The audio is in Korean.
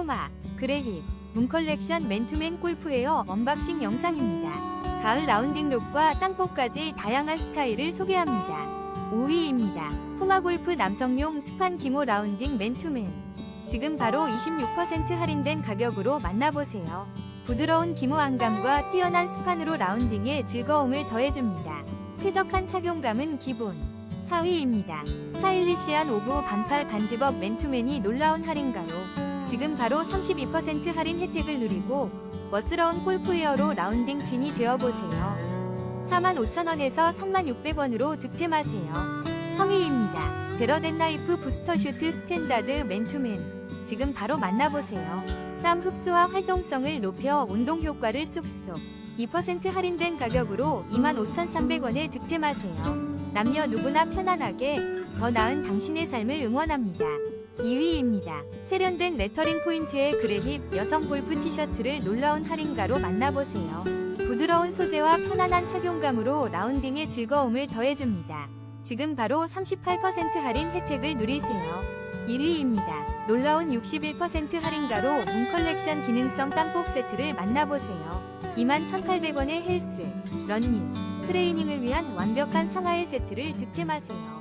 푸마, 그레힙, 문 컬렉션 맨투맨 골프웨어 언박싱 영상입니다. 가을 라운딩 룩과 땅복까지 다양한 스타일을 소개합니다. 5위입니다. 푸마 골프 남성용 스판 기모 라운딩 맨투맨. 지금 바로 26% 할인된 가격으로 만나보세요. 부드러운 기모 안감과 뛰어난 스판으로 라운딩에 즐거움을 더해줍니다. 쾌적한 착용감은 기본. 4위입니다. 스타일리시한 오브 반팔 반집업 맨투맨이 놀라운 할인가로 지금 바로 32% 할인 혜택을 누리고 멋스러운 골프웨어로 라운딩 퀸이 되어보세요. 45,000원에서 36,600원으로 득템하세요. 3위입니다. 베러덴 나이프 부스터 슈트 스탠다드 맨투맨 지금 바로 만나보세요. 땀 흡수와 활동성을 높여 운동 효과를 쑥쑥 2% 할인된 가격으로 25,300원에 득템하세요. 남녀 누구나 편안하게 더 나은 당신의 삶을 응원합니다. 2위입니다. 세련된 레터링 포인트의 그래힙 여성 골프 티셔츠를 놀라운 할인가로 만나보세요. 부드러운 소재와 편안한 착용감으로 라운딩의 즐거움을 더해줍니다. 지금 바로 38% 할인 혜택을 누리세요. 1위입니다. 놀라운 61% 할인가로 문 컬렉션 기능성 땅복 세트를 만나보세요. 21,800원의 헬스, 러닝, 트레이닝을 위한 완벽한 상하의 세트를 득템하세요.